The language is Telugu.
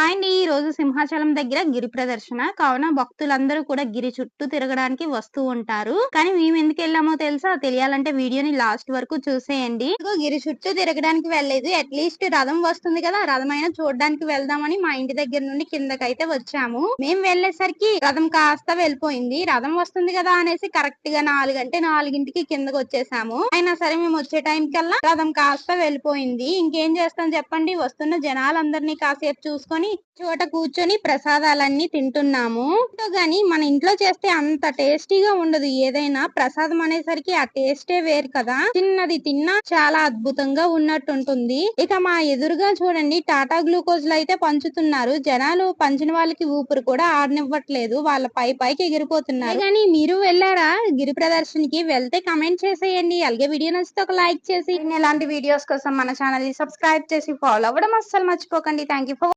హాయ్ అండి. ఈ రోజు సింహాచలం దగ్గర గిరి ప్రదర్శన. కావున భక్తులందరూ కూడా గిరి చుట్టూ తిరగడానికి వస్తూ ఉంటారు. కానీ మేము ఎందుకు వెళ్ళామో తెలుసా? తెలియాలంటే వీడియోని లాస్ట్ వరకు చూసేయండి. గిరి చుట్టూ తిరగడానికి వెళ్ళలేదు. అట్లీస్ట్ రథం వస్తుంది కదా రథం అయినా చూడడానికి వెళ్దామని మా ఇంటి దగ్గర నుండి కిందకైతే వచ్చాము. మేము వెళ్ళేసరికి రథం కాస్త వెళ్ళిపోయింది. రథం వస్తుంది కదా అనేసి కరెక్ట్గా నాలుగంటే నాలుగింటికి కిందకి వచ్చేసాము. అయినా సరే మేము వచ్చే టైం కల్లా రథం కాస్త వెళ్ళిపోయింది. ఇంకేం చేస్తాం చెప్పండి? వస్తున్న జనాలందరినీ కాసేపు చూసుకొని చోట కూర్చొని ప్రసాదాలన్నీ తింటున్నాము. గాని మన ఇంట్లో చేస్తే అంత టేస్టీగా ఉండదు. ఏదైనా ప్రసాదం అనేసరికి ఆ టేస్టే వేరు కదా. చిన్నది తిన్నా చాలా అద్భుతంగా ఉన్నట్టు ఉంటుంది ఇక మా ఎదురుగా చూడండి టాటా గ్లూకోజ్లు అయితే పంచుతున్నారు. జనాలు పంచిన వాళ్ళకి ఊపిరి కూడా ఆడనివ్వట్లేదు వాళ్ళ పై పైకి ఎగిరిపోతున్నారు. కానీ మీరు వెళ్ళారా? గిరి ప్రదర్శనకి వెళ్తే కమెంట్ చేసేయండి. అలాగే వీడియో నచ్చితే ఒక లైక్ చేసి ఇలాంటి వీడియోస్ కోసం మన ఛానల్ని సబ్స్క్రైబ్ చేసి ఫాలో అవ్వడం అస్సలు మర్చిపోకండి. Thank you for